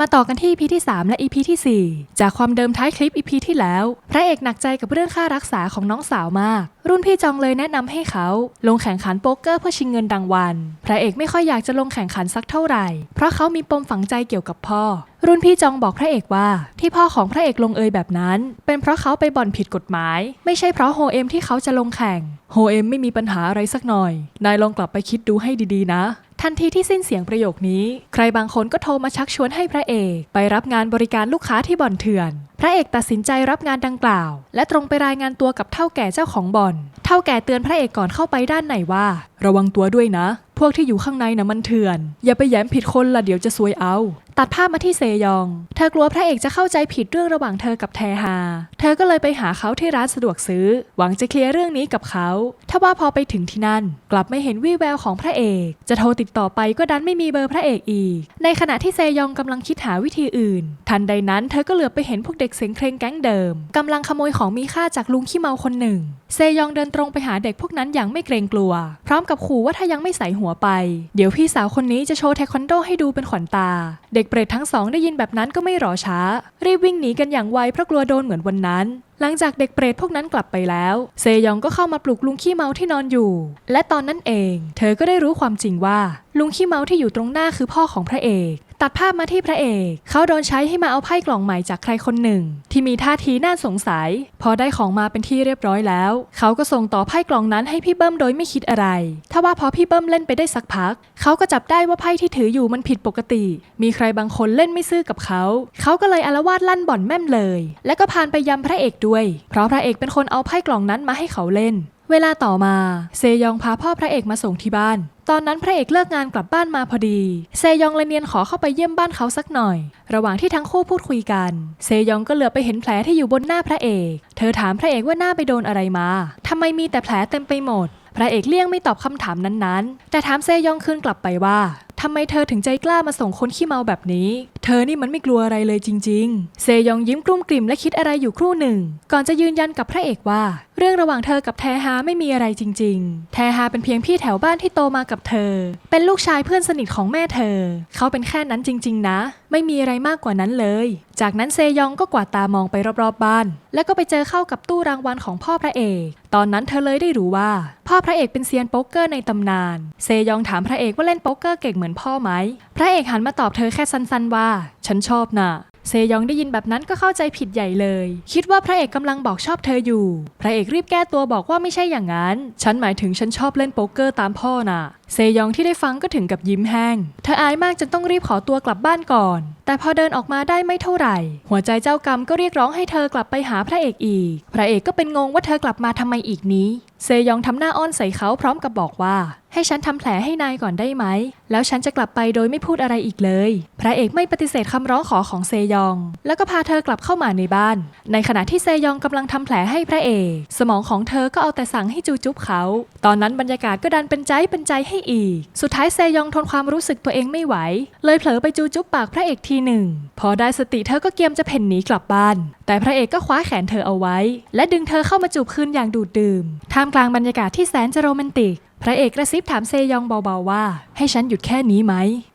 มาต่อกันที่ EP ที่ 3 และ EP ที่ 4 จากความเดิมท้ายคลิป EP ที่แล้ว พระเอกหนักใจกับเรื่องค่ารักษาของน้องสาวมาก รุ่นพี่จองเลยแนะนำให้เขาลงแข่งขันโป๊กเกอร์เพื่อชิงเงินรางวัล พระเอกไม่ค่อยอยากจะลงแข่งขันสักเท่าไหร่ เพราะเขามีปมฝังใจเกี่ยวกับพ่อ รุ่นพี่จองบอกพระเอกว่า ที่พ่อของพระเอกลงเอยแบบนั้น เป็นเพราะเขาไปบ่อนผิดกฎหมาย ไม่ใช่เพราะโฮเอ็มที่เขาจะลงแข่งโฮเอ็มไม่มีปัญหาอะไรสักหน่อย นายลองกลับไปคิดดูให้ดีๆนะ ทันทีที่สิ้นเสียงประโยคนี้ ใครบางคนก็โทรมาชักชวนให้พระเอก ไปรับงานบริการลูกค้าที่บ่อนเถื่อน พระเอกตัดสินใจรับงานดังกล่าว และตรงไปรายงานตัวกับเท่าแก่เจ้าของบ่อน เท่าแก่เตือนพระเอกก่อนเข้าไปด้านในว่า ระวังตัวด้วยนะ วกที่อยู่ข้างในน่ะมันเถื่อน อย่าไปแย้มผิดคนละเดี๋ยวจะซวยเอา ตัดภาพมาที่เซยอง เธอกลัวพระเอกจะเข้าใจผิดเรื่องระหว่างเธอกับแทฮา เธอก็เลยไปหาเขาที่ร้านสะดวกซื้อ หวังจะเคลียร์เรื่องนี้กับเขา ถ้าว่าพอไปถึงที่นั่น กลับไม่เห็นวี่แววของพระเอก จะโทรติดต่อไปก็ดันไม่มีเบอร์พระเอกอีก ในขณะที่เซยองกำลังคิดหาวิธีอื่น ทันใดนั้นเธอก็เหลือบไปเห็นพวกเด็กเสียงเคร่งแก๊งเดิมกำลังขโมยของมีค่าจากลุงขี้เมาคนหนึ่ง เซยองเดินตรงไปหาเด็กพวกนั้นอย่างไม่เกรงกลัว พร้อมกับขู่ว่าถ้ายังไม่ใส่หัวไป เดี๋ยวพี่สาวคนนี้จะโชว์เทควันโดให้ดูเป็นขวัญตา เด็กเปรตทั้งสองได้ยินแบบนั้นก็ไม่รอช้า รีบวิ่งหนีกันอย่างไวเพราะกลัวโดนเหมือนวันนั้น หลังจากเด็กเปรตพวกนั้นกลับไปแล้ว เซยองก็เข้ามาปลุกลุงขี้เมาที่นอนอยู่ และตอนนั้นเอง เธอก็ได้รู้ความจริงว่า ลุงขี้เมาที่อยู่ตรงหน้าคือพ่อของพระเอก ตัดภาพมาที่พระเอก เขาโดนใช้ให้มาเอาไพ่กล่องใหม่จากใครคนหนึ่ง ที่มีท่าทีน่าสงสัย พอได้ของมาเป็นที่เรียบร้อยแล้ว เขาก็ส่งต่อไพ่กล่องนั้นให้พี่เบิ้มโดยไม่คิดอะไร ถ้าว่าพอพี่เบิ้มเล่นไปได้สักพัก เขาก็จับได้ว่าไพ่ที่ถืออยู่มันผิดปกติ มีใครบางคนเล่นไม่ซื่อกับเขา เขาก็เลยอารวาสลั่นบ่อนแม่มเลย และก็พานไปยำพระเอกด้วย เพราะพระเอกเป็นคนเอาไพ่กล่องนั้นมาให้เขาเล่น เวลาต่อมา เซยองพาพ่อพระเอกมาส่งที่บ้าน ตอนนั้นพระเอกเลิกงานกลับบ้านมาพอดี เซยองเลยเนียนขอเข้าไปเยี่ยมบ้านเขาสักหน่อย ระหว่างที่ทั้งคู่พูดคุยกัน เซยองก็เหลือไปเห็นแผลที่อยู่บนหน้าพระเอก เธอถามพระเอกว่าหน้าไปโดนอะไรมาทำไมมีแต่แผลเต็มไปหมด พระเอกเลี่ยงไม่ตอบคำถามนั้นๆ แต่ถามเซยองคืนกลับไปว่าทำไมเธอถึงใจกล้ามาส่งคนขี้เมาแบบนี้ เธอนี่มันไม่กลัวอะไรเลยจริง ๆ เซยองยิ้มกลุ้มกลิ่มและคิดอะไรอยู่ครู่หนึ่ง ก่อนจะยืนยันกับพระเอกว่า รื่องระหว่างเธอกับแทฮาไม่มีอะไรจริง ๆ แทฮาเป็นเพียงพี่แถวบ้านที่โตมากับเธอ เป็นลูกชายเพื่อนสนิทของแม่เธอ เขาเป็นแค่นั้นจริง ๆ นะ ไม่มีอะไรมากกว่านั้นเลย จากนั้นเซยองก็กวาดตามองไปรอบๆบ้าน แล้วก็ไปเจอเข้ากับตู้รางวัลของพ่อพระเอก ตอนนั้นเธอเลยได้รู้ว่า พ่อพระเอกเป็นเซียนโป๊กเกอร์ในตำนาน เซยองถามพระเอกว่าเล่นโป๊กเกอร์เก่งเหมือนพ่อไหม พระเอกหันมาตอบเธอแค่สั้นๆว่า ฉันชอบน่ะ เซยองได้ยินแบบนั้นก็เข้าใจผิดใหญ่เลย คิดว่าพระเอกกำลังบอกชอบเธออยู่ พระเอกรีบแก้ตัวบอกว่าไม่ใช่อย่างนั้น ฉันหมายถึงฉันชอบเล่นโป๊กเกอร์ตามพ่อน่ะ เซยองที่ได้ฟังก็ถึงกับยิ้มแห้ง เธออายมากจนต้องรีบขอตัวกลับบ้านก่อน แต่พอเดินออกมาได้ไม่เท่าไหร่ หัวใจเจ้ากรรมก็เรียกร้องให้เธอกลับไปหาพระเอกอีก พระเอกก็เป็นงงว่าเธอกลับมาทำไมอีกนี้ เซยองทำหน้าอ้อนใส่เขาพร้อมกับบอกว่า ให้ฉันทำแผลให้นายก่อนได้ไหม แล้วฉันจะกลับไปโดยไม่พูดอะไรอีกเลย พระเอกไม่ปฏิเสธคำร้องขอของเซยอง แล้วก็พาเธอกลับเข้ามาในบ้าน ในขณะที่เซยองกำลังทำแผลให้พระเอก สมองของเธอก็เอาแต่สั่งให้จูจุ๊บเขา ตอนนั้นบรรยากาศก็ดันเป็นใจเป็นใจให้อีก สุดท้ายเซยองทนความรู้สึกตัวเองไม่ไหว เลยเผลอไปจูจุ๊บปากพระเอกทีหนึ่ง พอได้สติเธอก็เกียมจะเพ่นหนีกลับบ้าน แต่พระเอกก็คว้าแขนเธอเอาไว้ และดึงเธอเข้ามาจูบคืนอย่างดูดดื่ม ท่ามกลางบรรยากาศที่แสนจะโรแมนติก พระเอกกระซิบถามเซยองเบาๆว่า ให้ฉันหยุดแค่นี้ไหม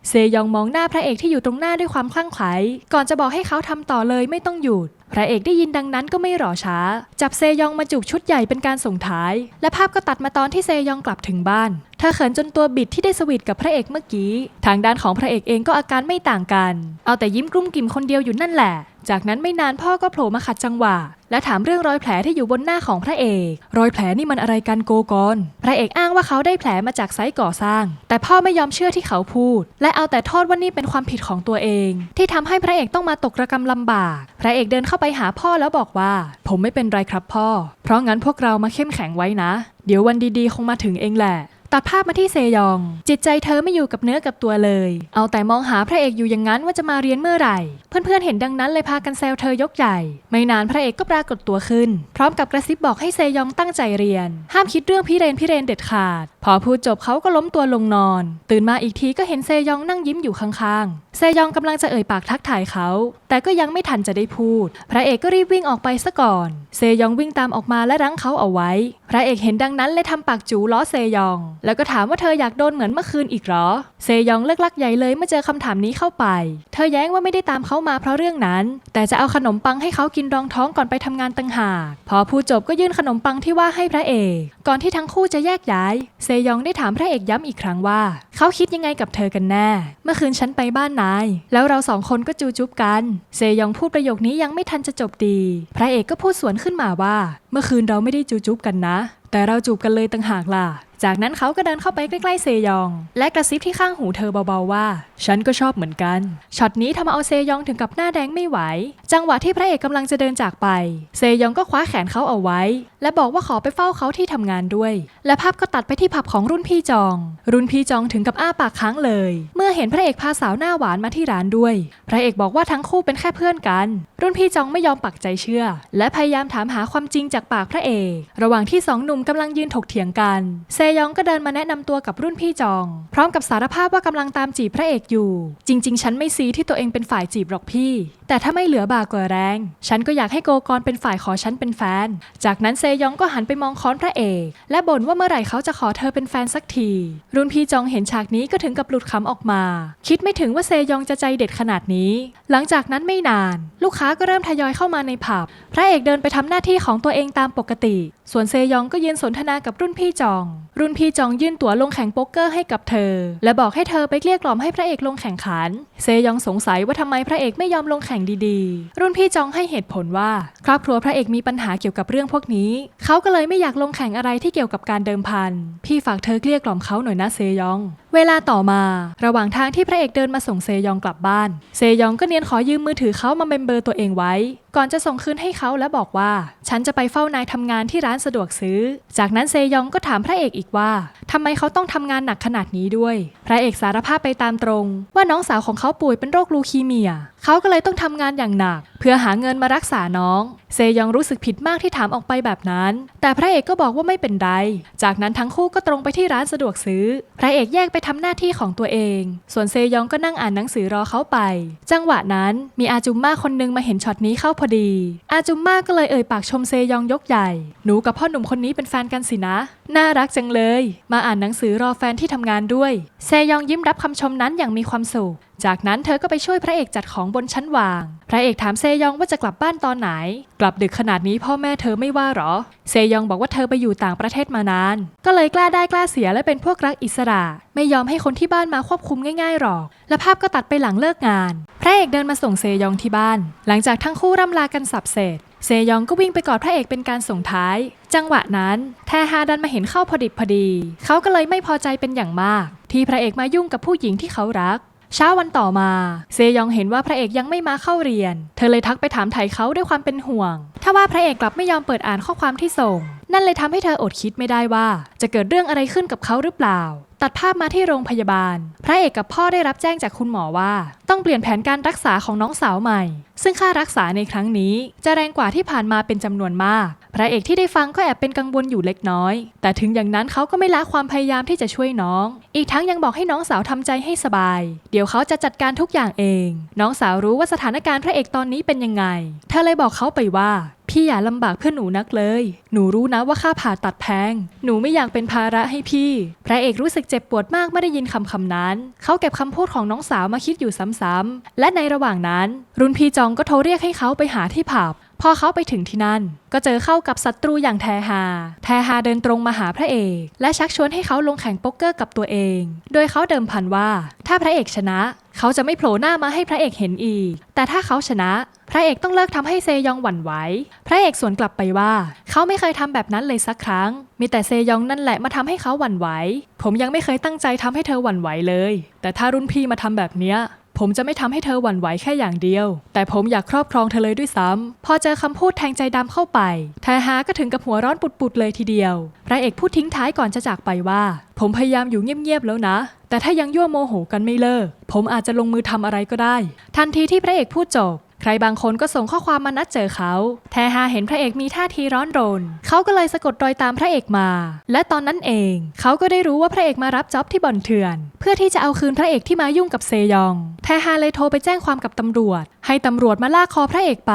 เซยองมองหน้าพระเอกที่อยู่ตรงหน้าด้วยความคลั่งไคล้ก่อนจะบอกให้เขาทำต่อเลยไม่ต้องหยุด พระเอกได้ยินดังนั้นก็ไม่รอช้า จับเซยองมาจูบชุดใหญ่เป็นการส่งท้าย และภาพก็ตัดมาตอนที่เซยองกลับถึงบ้านเธอเขินจนตัวบิดที่ได้สวีทกับพระเอกเมื่อกี้ ทางด้านของพระเอกเองก็อาการไม่ต่างกัน เอาแต่ยิ้มกลุ้มกิ่มคนเดียวอยู่นั่นแหละ จากนั้นไม่นานพ่อก็โผล่มาขัดจังหวะ และถามเรื่องรอยแผลที่อยู่บนหน้าของพระเอก รอยแผลนี่มันอะไรกันโกกอนพระเอกอ้างว่าเขาได้แผลมาจากไซต์ก่อสร้าง แต่พ่อไม่ยอมเชื่อที่เขาพูด และเอาแต่โทษว่านี่เป็นความผิดของตัวเอง ที่ทำให้พระเอกต้องมาตกระกรรมลำบาก พระเอกเดินเข้าไปหาพ่อแล้วบอกว่า ผมไม่เป็นไรครับพ่อ เพราะงั้นพวกเรามาเข้มแข็งไว้นะ เดี๋ยววันดีๆ คงมาถึงเองแหละ ตัดภาพมาที่เซยอง จิตใจเธอไม่อยู่กับเนื้อกับตัวเลย เอาแต่มองหาพระเอกอยู่อย่างนั้นว่าจะมาเรียนเมื่อไหร่ เพื่อนๆเห็นดังนั้นเลยพากันแซวเธอยกใหญ่ ไม่นานพระเอกก็ปรากฏตัวขึ้น พร้อมกับกระซิบบอกให้เซยองตั้งใจเรียน ห้ามคิดเรื่องพิเรนพิเรนเด็ดขาด พอพูดจบเขาก็ล้มตัวลงนอน ตื่นมาอีกทีก็เห็นเซยองนั่งยิ้มอยู่ข้างๆ เซยองกำลังจะเอ่ยปากทักทายเขา แต่ก็ยังไม่ทันจะได้พูด พระเอกก็รีบวิ่งออกไปซะก่อน เซยองวิ่งตามออกมาและรั้งเขาเอาไว้ พระเอกเห็นดังนั้นเลยทำปากจูล้อเซยองแล้วก็ถามว่าเธออยากโดนเหมือนเมื่อคืนอีกหรอ เซยองเลิกลักใหญ่เลยเมื่อเจอคำถามนี้เข้าไป เธอแย้งว่าไม่ได้ตามเขามาเพราะเรื่องนั้น แต่จะเอาขนมปังให้เขากินรองท้องก่อนไปทำงานต่างหาก พอพูดจบก็ยื่นขนมปังที่ว่าให้พระเอก ก่อนที่ทั้งคู่จะแยกย้าย เซยองได้ถามพระเอกย้ำอีกครั้งว่า เขาคิดยังไงกับเธอกันแน่ เมื่อคืนฉันไปบ้านนาย แล้วเราสองคนก็จูจุบกัน เซยองพูดประโยคนี้ยังไม่ทันจะจบดี พระเอกก็พูดสวนขึ้นมาว่า เมื่อคืนเราไม่ได้จูจุบกันนะ แต่เราจูบกันเลยต่างหากล่ะ จากนั้นเขาก็เดินเข้าไปใกล้ๆเซยอง และกระซิบที่ข้างหูเธอเบาๆว่า ฉันก็ชอบเหมือนกันช็อตนี้ทำเอาเซยองถึงกับหน้าแดงไม่ไหว จังหวะที่พระเอกกำลังจะเดินจากไป เซยองก็คว้าแขนเขาเอาไว้ และบอกว่าขอไปเฝ้าเขาที่ทำงานด้วย และภาพก็ตัดไปที่ผับของรุ่นพี่จอง รุ่นพี่จองถึงกับอ้าปากค้างเลย เมื่อเห็นพระเอกพาสาวหน้าหวานมาที่ร้านด้วย พระเอกบอกว่าทั้งคู่เป็นแค่เพื่อนกัน รุ่นพี่จองไม่ยอมปักใจเชื่อ และพยายามถามหาความจริงจากปากพระเอก ระหว่างที่สองหนุ่มกำลังยืนถกเถียงกันเซยองก็เดินมาแนะนำตัวกับรุ่นพี่จอง พร้อมกับสารภาพว่ากำลังตามจีบพระเอกอยู่ จริง ๆ ฉันไม่ซีที่ตัวเองเป็นฝ่ายจีบหรอกพี่ แต่ถ้าไม่เหลือบากว่าแรง ฉันก็อยากให้โกกรเป็นฝ่ายขอฉันเป็นแฟน จากนั้นเซยองก็หันไปมองค้อนพระเอก และบ่นว่าเมื่อไหร่เขาจะขอเธอเป็นแฟนสักที รุ่นพี่จองเห็นฉากนี้ก็ถึงกับหลุดคำออกมา คิดไม่ถึงว่าเซยองจะใจเด็ดขนาดนี้ หลังจากนั้นไม่นาน ลูกค้าก็เริ่มทยอยเข้ามาในผับ พระเอกเดินไปทำหน้าที่ของตัวเองตามปกติ ส่วนเซยองก็ยืนสนทนากับรุ่นพี่จอง รุ่นพี่จองยื่นตั๋วลงแข่งโป๊กเกอร์ให้กับเธอ และบอกให้เธอไปเกลี้ยกล่อมให้พระเอกลงแข่งขัน เซยองสงสัยว่าทำไมพระเอกไม่ยอมลงแข่งดีๆ รุ่นพี่จองให้เหตุผลว่า ครอบครัวพระเอกมีปัญหาเกี่ยวกับเรื่องพวกนี้ เขาก็เลยไม่อยากลงแข่งอะไรที่เกี่ยวกับการเดิมพัน พี่ฝากเธอเกลี้ยกล่อมเขาหน่อยนะเซยอง เวลาต่อมา ระหว่างทางที่พระเอกเดินมาส่งเซยองกลับบ้าน เซยองก็เนียนขอยืมมือถือเขามาเมมเบอร์ตัวเองไว้ ก่อนจะส่งคืนให้เขาและบอกว่า ฉันจะไปเฝ้านายทำงานที่ร้านสะดวกซื้อ จากนั้นเซยองก็ถามพระเอกอีกว่าทำไมเขาต้องทำงานหนักขนาดนี้ด้วย พระเอกสารภาพไปตามตรง ว่าน้องสาวของเขาป่วยเป็นโรคลูคีเมีย เขาก็เลยต้องทำงานอย่างหนัก เพื่อหาเงินมารักษาน้อง เซยองรู้สึกผิดมากที่ถามออกไปแบบนั้น แต่พระเอกก็บอกว่าไม่เป็นไร จากนั้นทั้งคู่ก็ตรงไปที่ร้านสะดวกซื้อ พระเอกแยกไปทำหน้าที่ของตัวเอง ส่วนเซยองก็นั่งอ่านหนังสือรอเขาไป จังหวะนั้นมีอาจุมมาคนนึงมาเห็นช็อตนี้เข้าพอดี อาจุมมาก็เลยเอ่ยปากชมเซยองยกใหญ่ หนูกับพ่อหนุ่มคนนี้เป็นแฟนกันสินะ น่ารักจังเลย มาอ่านหนังสือรอแฟนที่ทำงานด้วย เซยองยิ้มรับคำชมนั้นอย่างมีความสุข จากนั้นเธอก็ไปช่วยพระเอกจัดของบนชั้นวาง พระเอกถามเซยองว่าจะกลับบ้านตอนไหน กลับดึกขนาดนี้พ่อแม่เธอไม่ว่าหรอ เซยองบอกว่าเธอไปอยู่ต่างประเทศมานาน ก็เลยกล้าได้กล้าเสียและเป็นพวกรักอิสระ ไม่ยอมให้คนที่บ้านมาควบคุมง่ายๆหรอก และภาพก็ตัดไปหลังเลิกงาน พระเอกเดินมาส่งเซยองที่บ้าน หลังจากทั้งคู่ร่ำลากันสับเสร็จเซยองก็วิ่งไปกอดพระเอกเป็นการส่งท้าย จังหวะนั้นแทฮาดันมาเห็นเข้าพอดิบพอดี เขาก็เลยไม่พอใจเป็นอย่างมาก ที่พระเอกมายุ่งกับผู้หญิงที่เขารัก เช้าวันต่อมา เซยองเห็นว่าพระเอกยังไม่มาเข้าเรียน เธอเลยทักไปถามไถ่เขาด้วยความเป็นห่วง ถ้าว่าพระเอกกลับไม่ยอมเปิดอ่านข้อความที่ส่ง นั่นเลยทำให้เธออดคิดไม่ได้ว่า จะเกิดเรื่องอะไรขึ้นกับเขาหรือเปล่าตัดภาพมาที่โรงพยาบาล พระเอกกับพ่อได้รับแจ้งจากคุณหมอว่า ต้องเปลี่ยนแผนการรักษาของน้องสาวใหม่ ซึ่งค่ารักษาในครั้งนี้ จะแรงกว่าที่ผ่านมาเป็นจำนวนมาก พระเอกที่ได้ฟังก็แอบเป็นกังวลอยู่เล็กน้อย แต่ถึงอย่างนั้นเขาก็ไม่ละความพยายามที่จะช่วยน้อง อีกทั้งยังบอกให้น้องสาวทำใจให้สบาย เดี๋ยวเขาจะจัดการทุกอย่างเอง น้องสาวรู้ว่าสถานการณ์พระเอกตอนนี้เป็นยังไงเธอเลยบอกเขาไปว่าพี่อย่าลำบากเพื่อหนูนักเลย หนูรู้นะว่าค่าผ่าตัดแพง หนูไม่อยากเป็นภาระให้พี่ พระเอกรู้สึกเจ็บปวดมากเมื่อได้ยินคำคำนั้น เขาเก็บคำพูดของน้องสาวมาคิดอยู่ซ้ำๆ และในระหว่างนั้น รุ่นพี่จองก็โทรเรียกให้เขาไปหาที่ผับพอเขาไปถึงที่นั่น ก็เจอเข้ากับศัตรูอย่างแทฮา แทฮาเดินตรงมาหาพระเอก และชักชวนให้เขาลงแข่งโป๊กเกอร์กับตัวเอง โดยเขาเดิมพันว่า ถ้าพระเอกชนะ เขาจะไม่โผล่หน้ามาให้พระเอกเห็นอีก แต่ถ้าเขาชนะ พระเอกต้องเลิกทำให้เซยองหวั่นไหว พระเอกสวนกลับไปว่า เขาไม่เคยทำแบบนั้นเลยสักครั้ง มีแต่เซยองนั่นแหละมาทำให้เขาหวั่นไหว ผมยังไม่เคยตั้งใจทำให้เธอหวั่นไหวเลย แต่ถ้ารุ่นพี่มาทำแบบเนี้ย ผมจะไม่ทำให้เธอหวั่นไหวแค่อย่างเดียว แต่ผมอยากครอบครองเธอเลยด้วยซ้ำพอเจอคำพูดแทงใจดำเข้าไปแทฮาก็ถึงกับหัวร้อนปุดๆเลยทีเดียว พระเอกพูดทิ้งท้ายก่อนจะจากไปว่า ผมพยายามอยู่เงียบๆแล้วนะ แต่ถ้ายังยั่วโมโหกันไม่เลิก ผมอาจจะลงมือทำอะไรก็ได้ ทันทีที่พระเอกพูดจบ ใครบางคนก็ส่งข้อความมานัดเจอเขา แทฮาเห็นพระเอกมีท่าทีร้อนรน เขาก็เลยสะกดรอยตามพระเอกมา และตอนนั้นเอง เขาก็ได้รู้ว่าพระเอกมารับจ็อบที่บ่อนเถื่อน เพื่อที่จะเอาคืนพระเอกที่มายุ่งกับเซยอง แทฮาเลยโทรไปแจ้งความกับตำรวจ ให้ตำรวจมาลากคอพระเอกไป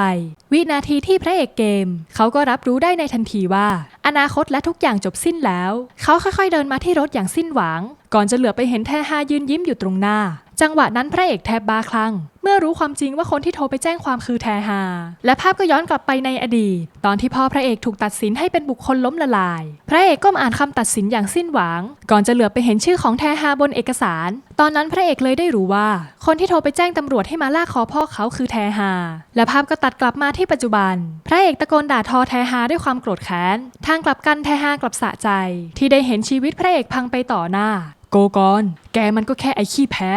วินาทีที่พระเอกเกม เขาก็รับรู้ได้ในทันทีว่า อนาคตและทุกอย่างจบสิ้นแล้ว เขาค่อยๆเดินมาที่รถอย่างสิ้นหวัง ก่อนจะเหลือไปเห็นแทฮายืนยิ้มอยู่ตรงหน้า จังหวะนั้นพระเอกแทบบ้าคลั่ง เมื่อรู้ความจริงว่าคนที่โทรไปแจ้งความคือแทฮา และภาพก็ย้อนกลับไปในอดีต ตอนที่พ่อพระเอกถูกตัดสินให้เป็นบุคคลล้มละลาย พระเอกก้มอ่านคำตัดสินอย่างสิ้นหวัง ก่อนจะเหลือไปเห็นชื่อของแทฮาบนเอกสาร ตอนนั้นพระเอกเลยได้รู้ว่า คนที่โทรไปแจ้งตำรวจให้มาลากคอพ่อเขาคือแทฮา และภาพก็ตัดกลับมาที่ปัจจุบัน พระเอกตะโกนด่าทอแทฮาด้วยความโกรธแค้น ทางกลับกันแทฮากลับสะใจ ที่ได้เห็นชีวิตพระเอกพังไปต่อหน้า โกกอน แกมันก็แค่ไอ้ขี้แพ้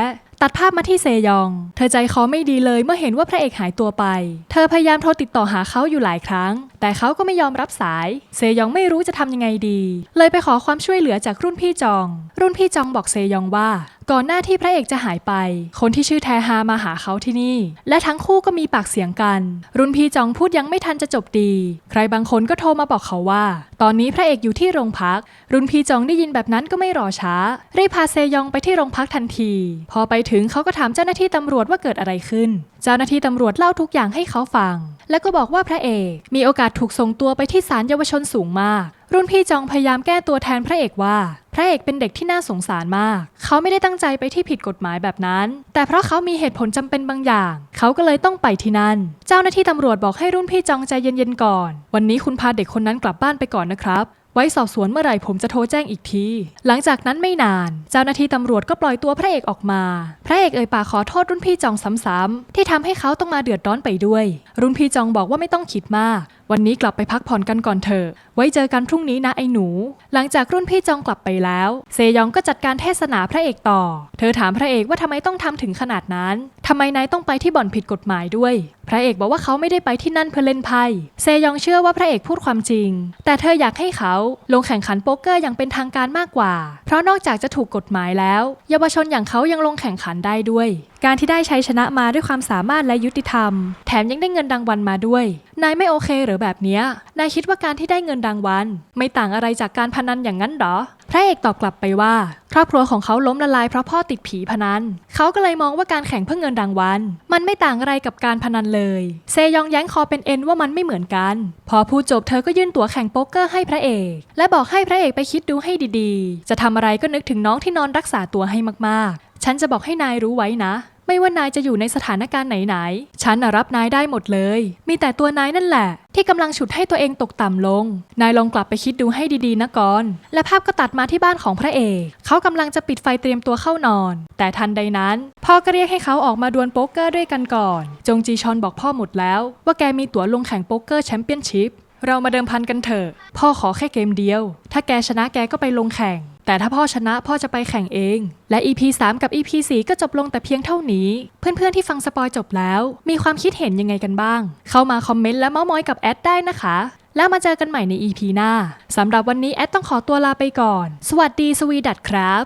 ตัดภาพมาที่เซยอง เธอใจคอไม่ดีเลยเมื่อเห็นว่าพระเอกหายตัวไป เธอพยายามโทรติดต่อหาเขาอยู่หลายครั้ง แต่เขาก็ไม่ยอมรับสาย เซยองไม่รู้จะทำยังไงดี เลยไปขอความช่วยเหลือจากรุ่นพี่จอง รุ่นพี่จองบอกเซยองว่า ก่อนหน้าที่พระเอกจะหายไป คนที่ชื่อแทฮามาหาเขาที่นี่ และทั้งคู่ก็มีปากเสียงกัน รุ่นพี่จองพูดยังไม่ทันจะจบดี ใครบางคนก็โทรมาบอกเขาว่า ตอนนี้พระเอกอยู่ที่โรงพัก รุ่นพี่จองได้ยินแบบนั้นก็ไม่รอช้า รีบพาเซยองไปที่โรงพักทันที พอไปถึงเขาก็ถามเจ้าหน้าที่ตำรวจว่าเกิดอะไรขึ้น เจ้าหน้าที่ตำรวจเล่าทุกอย่างให้เขาฟัง แล้วก็บอกว่าพระเอกมีโอกาสถูกส่งตัวไปที่ศาลเยาวชนสูงมาก รุ่นพี่จองพยายามแก้ตัวแทนพระเอกว่า พระเอกเป็นเด็กที่น่าสงสารมาก เขาไม่ได้ตั้งใจไปที่ผิดกฎหมายแบบนั้น แต่เพราะเขามีเหตุผลจำเป็นบางอย่าง เขาก็เลยต้องไปที่นั่น เจ้าหน้าที่ตำรวจบอกให้รุ่นพี่จองใจเย็นๆก่อน วันนี้คุณพาเด็กคนนั้นกลับบ้านไปก่อนนะครับไว้สอบสวนเมื่อไหร่ผมจะโทรแจ้งอีกที หลังจากนั้นไม่นาน เจ้าหน้าที่ตำรวจก็ปล่อยตัวพระเอกออกมา พระเอกเอ่ยปากขอโทษรุ่นพี่จองซ้ำๆที่ทำให้เขาต้องมาเดือดร้อนไปด้วย รุ่นพี่จองบอกว่าไม่ต้องคิดมากวันนี้กลับไปพักผ่อนกันก่อนเถอะ ไว้เจอกันพรุ่งนี้นะไอ้หนู หลังจากรุ่นพี่จองกลับไปแล้ว เซยองก็จัดการเทศนาพระเอกต่อ เธอถามพระเอกว่าทำไมต้องทำถึงขนาดนั้นทำไมนายต้องไปที่บ่อนผิดกฎหมายด้วย พระเอกบอกว่าเขาไม่ได้ไปที่นั่นเพื่อเล่นไพ่เซยองเชื่อว่าพระเอกพูดความจริง แต่เธออยากให้เขาลงแข่งขันโป๊กเกอร์อย่างเป็นทางการมากกว่า เพราะนอกจากจะถูกกฎหมายแล้ว เยาวชนอย่างเขายังลงแข่งขันได้ด้วยการที่ได้ชัยชนะมาด้วยความสามารถและยุติธรรม แถมยังได้เงินรางวัลมาด้วย นายไม่โอเคหรือแบบเนี้ยนายคิดว่าการที่ได้เงินรางวัล ไม่ต่างอะไรจากการพนันอย่างนั้นหรอพระเอกตอบกลับไปว่า ครอบครัวของเขาล้มละลายเพราะพ่อติดผีพนัน เขาก็เลยมองว่าการแข่งเพื่อเงินรางวัล มันไม่ต่างอะไรกับการพนันเลย เซยองแย้งคอเป็นเอ็นว่ามันไม่เหมือนกัน พอพูดจบเธอก็ยื่นตั๋วแข่งโป๊กเกอร์ให้พระเอก และบอกให้พระเอกไปคิดดูให้ดีๆ จะทำอะไรก็นึกถึงน้องที่นอนรักษาตัวให้มากๆ ฉันจะบอกให้นายรู้ไว้นะ ไม่ว่านายจะอยู่ในสถานการณ์ไหนๆ ฉันน่ะรับนายได้หมดเลย มีแต่ตัวนายนั่นแหละ ที่กำลังฉุดให้ตัวเองตกต่ำลง นายลองกลับไปคิดดูให้ดีๆนะก่อน และภาพก็ตัดมาที่บ้านของพระเอก เขากำลังจะปิดไฟเตรียมตัวเข้านอน แต่ทันใดนั้นพ่อก็เรียกให้เขาออกมาดวลโป๊กเกอร์ด้วยกันก่อน จงจีชอนบอกพ่อหมดแล้วว่าแกมีตั๋วลงแข่งโป๊กเกอร์แชมเปี้ยนชิพเรามาเดิมพันกันเถอะ พ่อขอแค่เกมเดียว ถ้าแกชนะแกก็ไปลงแข่ง แต่ถ้าพ่อชนะพ่อจะไปแข่งเอง และ EP 3 กับ EP 4 ก็จบลงแต่เพียงเท่านี้ เพื่อนๆที่ฟังสปอยจบแล้ว มีความคิดเห็นยังไงกันบ้าง เข้ามาคอมเมนต์และเมาส์มอยกับแอดได้นะคะ แล้วมาเจอกันใหม่ใน EP หน้าสำหรับวันนี้แอดต้องขอตัวลาไปก่อน สวัสดีสวีดัตครับ